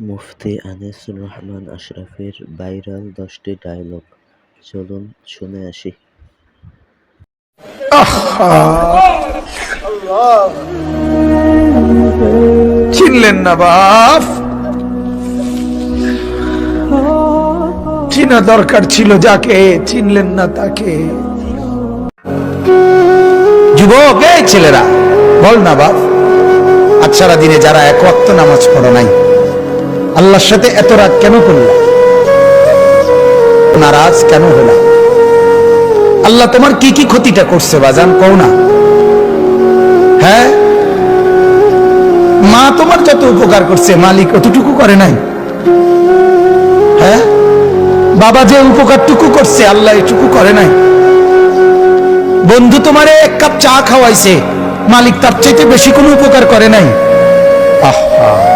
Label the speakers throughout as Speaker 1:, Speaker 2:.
Speaker 1: মুফতি আনিসুর রহমান আশরাফের ভাইরাল দশটি ডায়লগ চলুন শুনে আসি।
Speaker 2: চিনলেন না বাপ? চিনা দরকার ছিল যাকে, চিনলেন না তাকে। যুবক, এই ছেলেরা, বল না বাপ। আজ সারা দিনে যারা এক নামাজ পড়ো নাই। আল্লাহর সাথে এত রাগ কেন করল? নারাজ কেন হলো? আল্লাহ তোমার কি কি ক্ষতিটা করছে বাজান? কও না। হ্যাঁ? মা তোমার যত উপকার করছে, মালিক অতটুকু করে নাই। হ্যাঁ? বাবা যে উপকারটুকু করছে, আল্লাহ এটুকু করে নাই। বন্ধু তোমারে এক কাপ চা খাওয়াইছে, মালিক তার চাইতে বেশি কোনো উপকার করে নাই। আহা।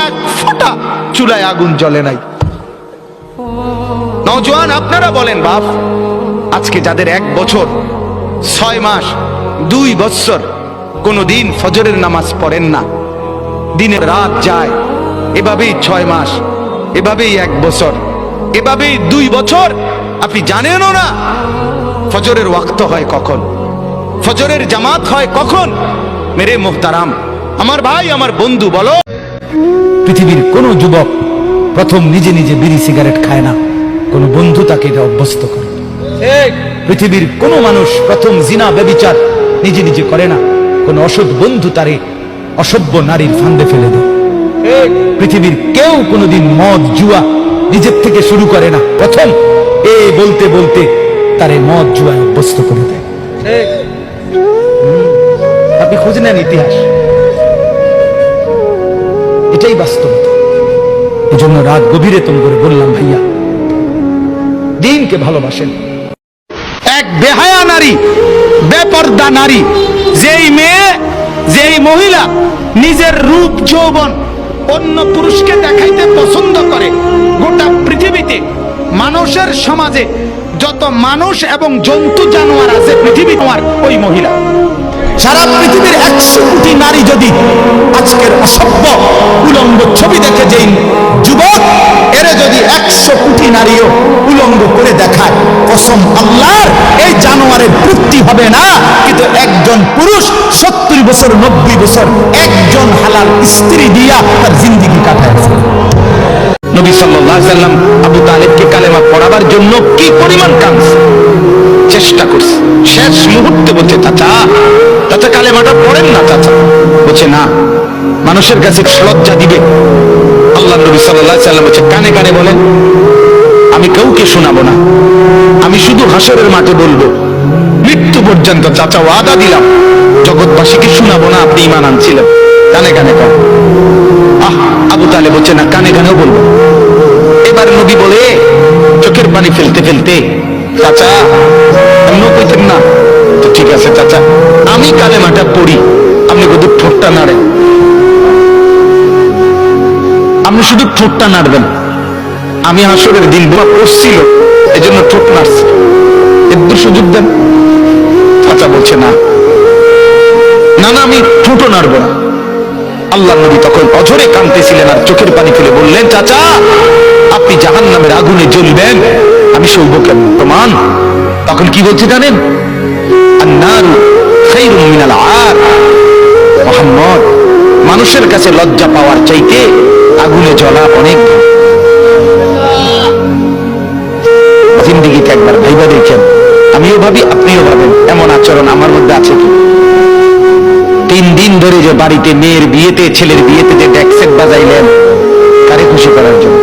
Speaker 2: এক ফোঁটা চুলায় আগুন জ্বলে নাই। নজওয়ান আপনারা বলেন বাপ, আজকে যাদের এক বছর, ছয় মাস, দুই বৎসর, কোনোদিন ফজরের নামাজ পড়েন না। দিনের রাত যায়, এভাবেই ছয় মাস, এভাবেই এক বছর, এভাবেই দুই বছর, আপনি জানেনও না ফজরের ওয়াক্ত হয় কখন, ফজরের জামাত হয় কখন। মেরে মোহতারাম, আমার ভাই, আমার বন্ধু, বলো। পৃথিবীর কোন যুবক প্রথম নিজে নিজে বিড়ি সিগারেট খায় না। কোন বন্ধু তাকে এটা অভ্যস্ত করে। পৃথিবীর কোন মানুষ প্রথম জিনা ব্যবিচার নিজে নিজে করে না। কোন অসৎ বন্ধু তারে অসভ্য নারীর ফান্দে ফেলে দেয়। পৃথিবীর কেউ কোনোদিন মদ জুয়া নিজের থেকে শুরু করে না। প্রথম এ বলতে বলতে তারে মদ জুয়ায় অভ্যস্ত করে দেয়। আপনি খুঁজে নেন ইতিহাস। বাস্তবতা। রাত গভীরে করে বললাম, ভাইয়া, দিনকে ভালোবাসেন। এক বেহায়া নারী, বেপর্দা নারী, যেই মেয়ে, যেই মহিলা নিজের রূপ, যৌবন অন্য পুরুষকে দেখাইতে পছন্দ করে, গোটা পৃথিবীতে, মানুষের সমাজে যত মানুষ এবং জন্তু জানোয়ার আছে পৃথিবী তোমার ওই মহিলা। সারা পৃথিবীর একশো কোটি নারী যদি আজকের অসভ্য, উলঙ্গ ছবি দেখে যেই যুবক, এরে যদি একশো কোটি নারীও উলঙ্গ করে দেখায়, কসম আল্লাহর, এই জানোয়ারের তৃপ্তি হবে না। কিন্তু একজন পুরুষ সত্তর বছর, নব্বই বছর, একজন হালাল স্ত্রী দিয়া তার জিন্দিগি কাটায় নবী আলাইহি সাল্লাম আবু তালেবকে কালেমা পড়াবার জন্য কি পরিমাণ কাজ চেষ্টা করছে। শেষ মুহূর্তে বলছে, চাচা চাচা কালেমাটা পড়েন না, চাচা। বলছে, না, মানুষের কাছে লজ্জা দিবে। আল্লাহ নবী আলাইহি সাল্লাম বলছে, কানে কানে বলেন, আমি কাউকে শোনাবো না। আমি শুধু হাসরের মাঠে বলব। মৃত্যু পর্যন্ত, চাচা, ওয়াদা দিলাম। জগৎবাসীকে শোনাবো না, আপনি ইমান আনছিলেন। কানে কানে কর আহ, আবু তালে বলছে, না, কানে কানেও বলব। এবার নবী বলে, চোখের পানি ফেলতে ফেলতে, চাচা অন্য কইতেন না আছে, চাচা। আমি কালেমাটা পড়ি। আপনি শুধু ঠোঁটটা নাড়েন। আপনি শুধু ঠোঁটটা নাড়বেন। আমি আসরের দিন বোমা পড়ছিল এই জন্য ঠোঁট নাড়ছে। একটু সুযোগ দেন। চাচা বলছে, না। না না, আমি ঠোঁটো নাড়বো না। আল্লাহ নবী তখন অঝরে কাঁদতেছিলেন আর চোখের পানি ফেলে বললেন, চাচা, আপনি জাহান নামের আগুনে জ্বলবেন। আমি সৌভ প্রমাণ। তখন কি বলছে জানেন? মোহাম্মদ, মানুষের কাছে লজ্জা পাওয়ার চাইতে আগুনে জ্বলা অনেক। জিন্দিগিতে একবার ভাইবা দেখেন। আমিও ভাবি, আপনিও ভাবেন, এমন আচরণ আমার মধ্যে আছে কি? তিন দিন ধরে যে বাড়িতে মেয়ের বিয়েতে, ছেলের বিয়েতে যে ড্যাক্সেট বাজাইলেন, কারে খুশি করার জন্য?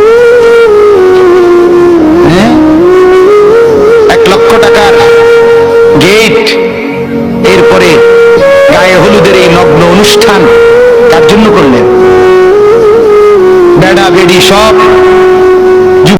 Speaker 2: অনুষ্ঠান তার জন্য করলেন। বেড়া বেড়ি সব